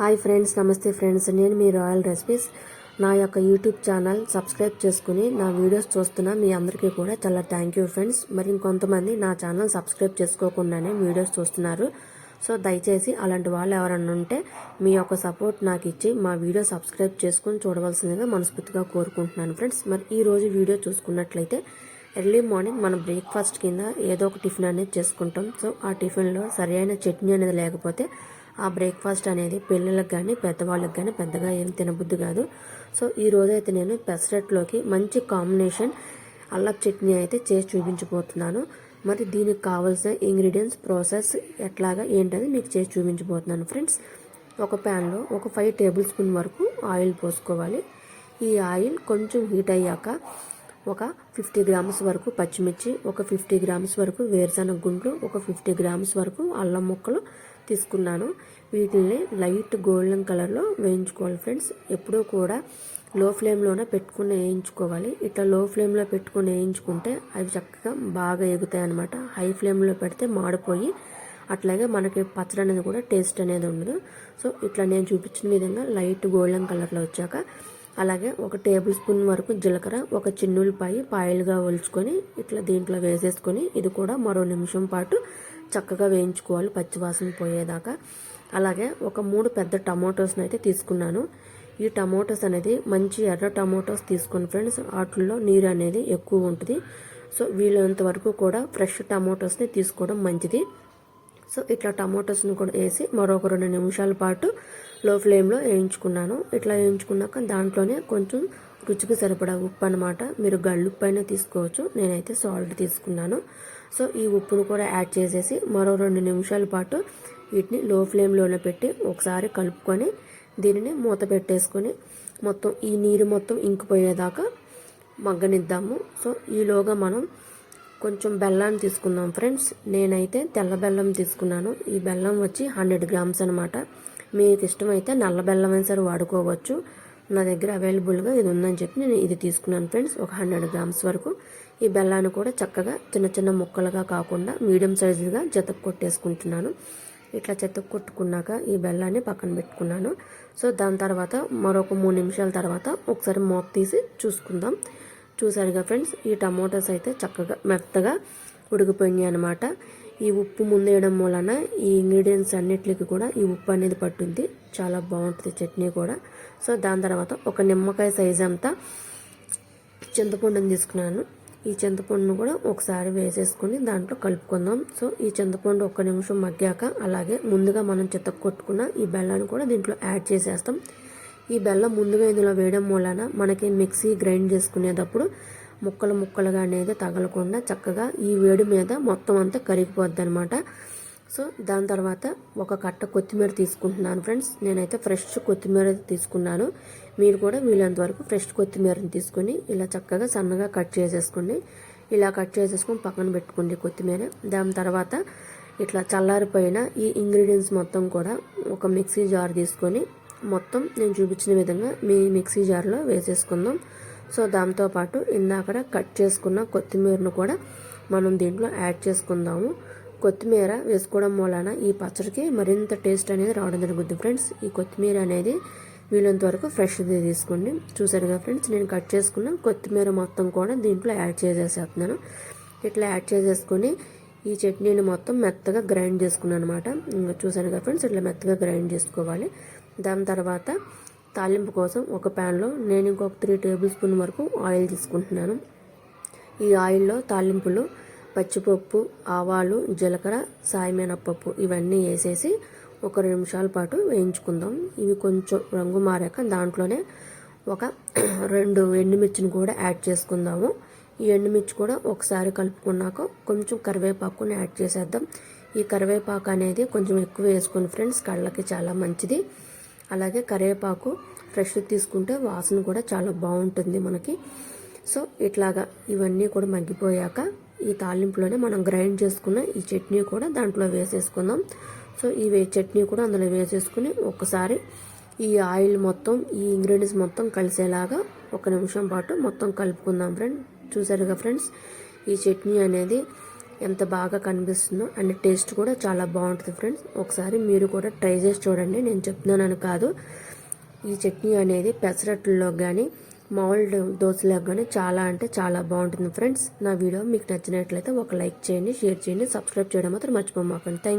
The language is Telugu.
హాయ్ ఫ్రెండ్స్ నమస్తే ఫ్రెండ్స్. నేను మీ రాయల్ రెసిపీస్. నా యొక్క యూట్యూబ్ ఛానల్ సబ్స్క్రైబ్ చేసుకుని నా వీడియోస్ చూస్తున్న మీ అందరికీ కూడా చాలా థ్యాంక్ యూ ఫ్రెండ్స్. మరి ఇంకొంతమంది నా ఛానల్ సబ్స్క్రైబ్ చేసుకోకుండానే వీడియోస్ చూస్తున్నారు. సో దయచేసి అలాంటి వాళ్ళు ఎవరన్నా ఉంటే మీ యొక్క సపోర్ట్ నాకు ఇచ్చి మా వీడియో సబ్స్క్రైబ్ చేసుకుని చూడవలసిందిగా మనస్ఫూర్తిగా కోరుకుంటున్నాను ఫ్రెండ్స్. మరి ఈ రోజు వీడియో చూసుకున్నట్లయితే ఎర్లీ మార్నింగ్ మనం బ్రేక్ఫాస్ట్ కింద ఏదో ఒక టిఫిన్ అనేది చేసుకుంటాం. సో ఆ టిఫిన్లో సరైన చట్నీ అనేది లేకపోతే ఆ బ్రేక్ఫాస్ట్ అనేది పిల్లలకు కానీ పెద్దవాళ్ళకి కానీ పెద్దగా ఏం తినబుద్ధి కాదు. సో ఈ రోజు అయితే నేను పెసరట్లోకి మంచి కాంబినేషన్ అల్లపు చట్నీ అయితే చేసి చూపించబోతున్నాను. మరి దీనికి కావాల్సిన ఇంగ్రీడియంట్స్ ప్రాసెస్ ఎట్లాగా ఏంటని మీకు చేసి చూపించబోతున్నాను ఫ్రెండ్స్ ఒక ప్యాన్లో ఒక ఫైవ్ టేబుల్ స్పూన్ వరకు ఆయిల్ పోసుకోవాలి. ఈ ఆయిల్ కొంచెం హీట్ అయ్యాక ఒక ఫిఫ్టీ గ్రామ్స్ వరకు పచ్చిమిర్చి ఒక ఫిఫ్టీ గ్రామ్స్ వరకు వేరుశనగ గుండ్లు ఒక ఫిఫ్టీ గ్రామ్స్ వరకు అల్లం ముక్కలు తీసుకున్నాను. వీటిని లైట్ గోల్డెన్ కలర్లో వేయించుకోవాలి ఫ్రెండ్స్. ఎప్పుడూ కూడా లో ఫ్లేమ్లోనే పెట్టుకుని వేయించుకోవాలి. ఇట్లా లో ఫ్లేమ్లో పెట్టుకుని వేయించుకుంటే అవి చక్కగా బాగా ఎగుతాయి అనమాట హై ఫ్లేమ్లో పెడితే మాడిపోయి అట్లాగే మనకి పచ్చడి అనేది కూడా టేస్ట్ అనేది ఉండదు. సో ఇట్లా నేను చూపించిన విధంగా లైట్ గోల్డెన్ కలర్లో వచ్చాక అలాగే ఒక టేబుల్ స్పూన్ వరకు జీలకర్ర ఒక చిన్నులపాయి పాయలుగా ఒలుచుకొని ఇట్లా దీంట్లో వేసేసుకొని ఇది కూడా మరో నిమిషం పాటు చక్కగా వేయించుకోవాలి పచ్చివాసన పోయేదాకా. అలాగే ఒక మూడు పెద్ద టమాటోస్ని అయితే తీసుకున్నాను. ఈ టమాటోస్ అనేది మంచి ఎర్ర టమాటోస్ తీసుకుని ఫ్రెండ్స్ వాటిల్లో నీరు అనేది ఎక్కువ ఉంటుంది. సో వీలైనంత వరకు కూడా ఫ్రెష్ టమాటోస్ని తీసుకోవడం మంచిది. సో ఇట్లా టమాటోస్ని కూడా వేసి మరొక రెండు నిమిషాల పాటు లో ఫ్లేమ్లో వేయించుకున్నాను. ఇట్లా వేయించుకున్నాక దాంట్లోనే కొంచెం రుచికి సరిపడా ఉప్పు అనమాట మీరు గల్లుప్పు అయినా తీసుకోవచ్చు. నేనైతే సాల్ట్ తీసుకున్నాను. సో ఈ ఉప్పును కూడా యాడ్ చేసేసి మరో రెండు నిమిషాల పాటు వీటిని లో ఫ్లేమ్లోనే పెట్టి ఒకసారి కలుపుకొని దీనిని మూత పెట్టేసుకొని మొత్తం ఈ నీరు మొత్తం ఇంకిపోయేదాకా మగ్గనిద్దాము. సో ఈలోగా మనం కొంచెం బెల్లాన్ని తీసుకుందాం ఫ్రెండ్స్. నేనైతే తెల్ల బెల్లం తీసుకున్నాను. ఈ బెల్లం వచ్చి హండ్రెడ్ గ్రామ్స్ అనమాట మీకు ఇష్టమైతే నల్ల బెల్లం అయినా సరే వాడుకోవచ్చు. నా దగ్గర అవైలబుల్గా ఇది ఉందని చెప్పి నేను ఇది తీసుకున్నాను ఫ్రెండ్స్ ఒక హండ్రెడ్ గ్రామ్స్ వరకు. ఈ బెల్లాన్ని కూడా చక్కగా చిన్న చిన్న ముక్కలుగా కాకుండా మీడియం సైజుగా జతకు కొట్టేసుకుంటున్నాను. ఇట్లా చెత్తకు కొట్టుకున్నాక ఈ బెల్లాన్ని పక్కన పెట్టుకున్నాను. సో దాని తర్వాత మరొక మూడు నిమిషాల తర్వాత ఒకసారి మోప్ తీసి చూసుకుందాం. చూసారుగా ఫ్రెండ్స్ ఈ టమోటాస్ అయితే చక్కగా మెత్తగా ఉడికిపోయినాయి అనమాట ఈ ఉప్పు ముందేయడం వలన ఈ ఇంగ్రీడియంట్స్ అన్నిటికి కూడా ఈ ఉప్పు అనేది పట్టుంది. చాలా బాగుంటుంది చట్నీ కూడా. సో దాని తర్వాత ఒక నిమ్మకాయ సైజ్ అంతా చింతపండుని తీసుకున్నాను. ఈ చింతపండును కూడా ఒకసారి వేసేసుకొని దాంట్లో కలుపుకుందాం. సో ఈ చింతపండు ఒక్క నిమిషం మగ్గాక అలాగే ముందుగా మనం చిత్త కొట్టుకున్న ఈ బెల్లాన్ని కూడా దీంట్లో యాడ్ చేసేస్తాం. ఈ బెల్లం ముందుగా ఇందులో వేయడం వలన మనకి మిక్సీ గ్రైండ్ చేసుకునేటప్పుడు ముక్కలు ముక్కలుగా అనేది తగలకుండా చక్కగా ఈ వేడి మీద మొత్తం అంతా కరిగిపోద్ది అనమాట సో దాని తర్వాత ఒక కట్ట కొత్తిమీర తీసుకుంటున్నాను ఫ్రెండ్స్. నేనైతే ఫ్రెష్ కొత్తిమీర తీసుకున్నాను. మీరు కూడా వీలైనంత వరకు ఫ్రెష్ కొత్తిమీరని తీసుకొని ఇలా చక్కగా సన్నగా కట్ చేసేసుకోండి. ఇలా కట్ చేసేసుకొని పక్కన పెట్టుకోండి కొత్తిమీర. దాని తర్వాత ఇట్లా చల్లారిపోయిన ఈ ఇంగ్రీడియంట్స్ మొత్తం కూడా ఒక మిక్సీ జార్ తీసుకొని మొత్తం నేను చూపించిన విధంగా మీ మిక్సీ జార్లో వేసేసుకుందాం. సో దాంతోపాటు ఇందాకడ కట్ చేసుకున్న కొత్తిమీరను కూడా మనం దీంట్లో యాడ్ చేసుకుందాము. కొత్తిమీర వేసుకోవడం వలన ఈ పచ్చడికి మరింత టేస్ట్ అనేది రావడం జరుగుద్ది ఫ్రెండ్స్. ఈ కొత్తిమీర అనేది వీలంత వరకు ఫ్రెష్ది తీసుకోండి. చూసారుగా ఫ్రెండ్స్ నేను కట్ చేసుకున్న కొత్తిమీర మొత్తం కూడా దీంట్లో యాడ్ చేసేస్తున్నాను ఇట్లా యాడ్ చేసేసుకొని ఈ చట్నీని మొత్తం మెత్తగా గ్రైండ్ చేసుకున్నాను అనమాట చూసారుగా ఫ్రెండ్స్ ఇట్లా మెత్తగా గ్రైండ్ చేసుకోవాలి. దాని తర్వాత తాలింపు కోసం ఒక ప్యాన్లో నేను ఇంకొక త్రీ టేబుల్ స్పూన్ వరకు ఆయిల్ తీసుకుంటున్నాను. ఈ ఆయిల్లో తాలింపులు పచ్చిపప్పు ఆవాలు జీలకర్ర సాయమినపప్పు ఇవన్నీ వేసేసి ఒక రెండు నిమిషాల పాటు వేయించుకుందాం. ఇవి కొంచెం రంగు మారాక దాంట్లోనే ఒక రెండు ఎండుమిర్చిని కూడా యాడ్ చేసుకుందాము. ఈ ఎండుమిర్చి కూడా ఒకసారి కలుపుకున్నాక కొంచెం కరివేపాకుని యాడ్ చేసేద్దాం. ఈ కరివేపాకు అనేది కొంచెం ఎక్కువ వేసుకుని ఫ్రెండ్స్ కళ్ళకి చాలా మంచిది. అలాగే కరివేపాకు ఫ్రెష్ తీసుకుంటే వాసన కూడా చాలా బాగుంటుంది మనకి. సో ఇట్లాగా ఇవన్నీ కూడా మగ్గిపోయాక ఈ తాలింపులోనే మనం గ్రైండ్ చేసుకున్న ఈ చట్నీ కూడా దాంట్లో వేసేసుకుందాం. సో ఈ చట్నీ కూడా అందులో వేసేసుకుని ఒకసారి ఈ ఆయిల్ మొత్తం ఈ ఇంగ్రీడియంట్స్ మొత్తం కలిసేలాగా ఒక నిమిషం పాటు మొత్తం కలుపుకుందాం ఫ్రెండ్. చూసారుగా ఫ్రెండ్స్? ఈ చట్నీ అనేది ఎంత బాగా కనిపిస్తుందో అండ్ టేస్ట్ కూడా చాలా బాగుంటుంది ఫ్రెండ్స్. ఒకసారి మీరు కూడా ట్రై చేసి చూడండి. నేను చెప్తున్నానని కాదు. ఈ చట్నీ అనేది పెసరట్లలో కానీ మామూలు దోశలకు కానీ చాలా అంటే చాలా బాగుంటుంది ఫ్రెండ్స్. నా వీడియో మీకు నచ్చినట్లయితే ఒక లైక్ చేయండి షేర్ చేయండి సబ్స్క్రైబ్ చేయడం మాత్రం మర్చిపోమాకండి. థ్యాంక్